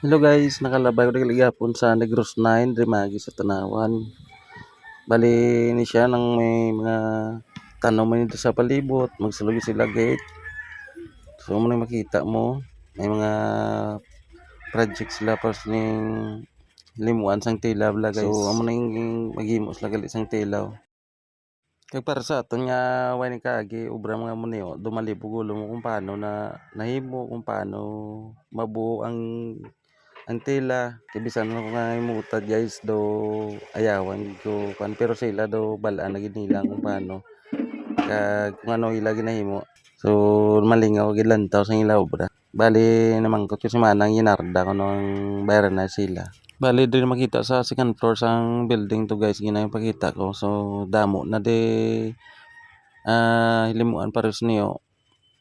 Hello guys, nakalabay ko ligapon sa Negros 9, Rimagi sa Tanawan. Bali ni siya nang may mga tanong man dito sa palibot, magsulog sila gate. So mo na makita mo, may mga project sila pas ning limuan sang tilaw la guys. So amo na yung maghimo sila gali sang tilaw. Kag para sa aton nga way ni kagi ubra mga mo niyo dumalibo gulo mo kung paano na nahimo kung paano mabuo ang ang tela kay bisan mo nga imutad guys do ayawan ko kan pero sila do balaan na gid nila kung paano. Kag kung ano ila ginahimo. So malingaw gid lantaw sa ila obra bali naman ko si manang ginarda ko nung bayaran na sila. Bali din makita sa second floor sang building to guys gina yung pakita ko. So damo na de ah hilimuan pares niyo.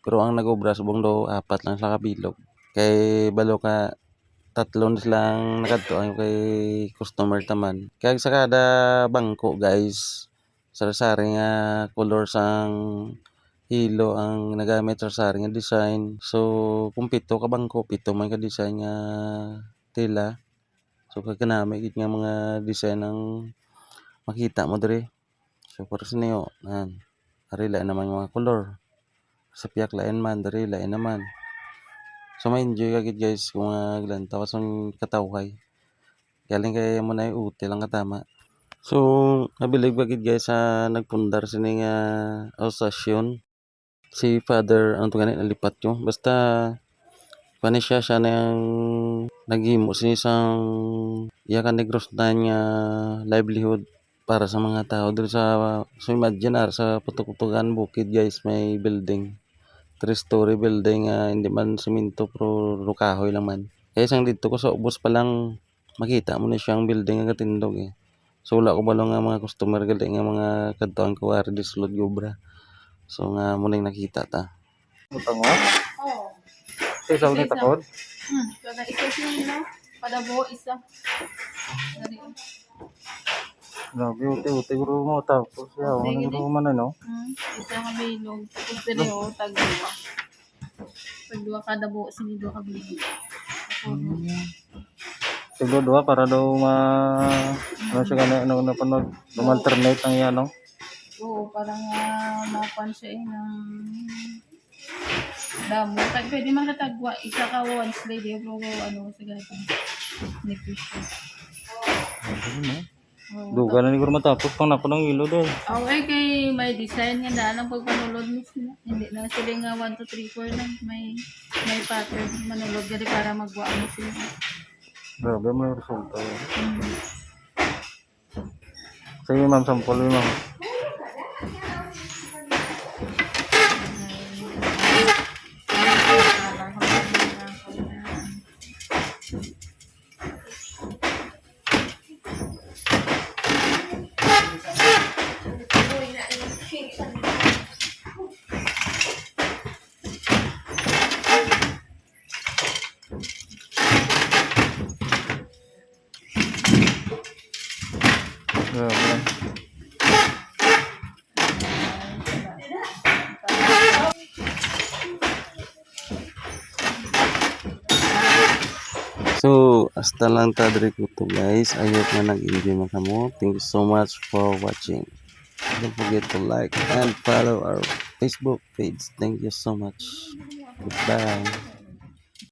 Pero ang nagobra subong do apat lang sa kabilog. Kay balo ka tatlo na silang nakadto kay customer taman kaya sa kada bangko guys sari-sari nga color sang hilo ang nagamit sa sari nga design. So kung pito ka bangko pito man ka design nga tela. So kag kanami gid nga mga design ang makita mo diri so para sa niyo nan ari lain naman yung mga color. Sa piyak lain man diri lain naman So ma-enjoy ka gid guys kung mga glantaw sa katawhay. Galing kay mo na uti lang katama. So nabilig ba gid guys sa nagpundar sini nga osasyon. Si father ang tungan nalipat yo. Basta pani siya siya na yung naghimo sini sang iya ka negros na nga livelihood para sa mga tao dito sa so imagine ar sa putukutugan bukid guys may building three story building nga hindi man semento pero kahoy lang man. Kaya isang dito ko sa ubos pa lang makita mo na siyang building nga katindog eh. So wala ko balong nga mga customer gali nga mga kadtuan ko ari disulod gobra. So nga mo ning nakita ta. Butang mo? Oo. Sa isaw ni takod? Hmm. Kada isa siya buo isa. Grabe, uti-uti guro mo. Tapos Uti, ano guro mo na, no? Hmm. Isa ka bilog. Tapos dali o tagduwa. Tagduwa kada buo sini duwa ka bilog. Siguro dua para daw ma... Ano siya gana, ano na panog, lumalternate ang yan, no? Oo, parang uh, mapan siya eh ng damo. Tag, pwede man katagwa. Isa ka once lady. Pero ano sa gata. Negosyo. Ano, no? Oo. Duga na ni guro matapos pang napo ng ilo doy. Okay, kay may design nga daan ang pagpanulod mo sila. Hindi na sila nga 1, 2, 3, 4 lang. May may pattern. Manulod gali para magwa mo sila. Grabe mo yung resulta. Mm. Sige, ma'am, yun, ma'am. Grabe. So hasta lang ta diri ko to guys. Ayot na nag-enjoy mo kamo. Thank you so much for watching. Don't forget to like and follow our Facebook page. Thank you so much. Goodbye.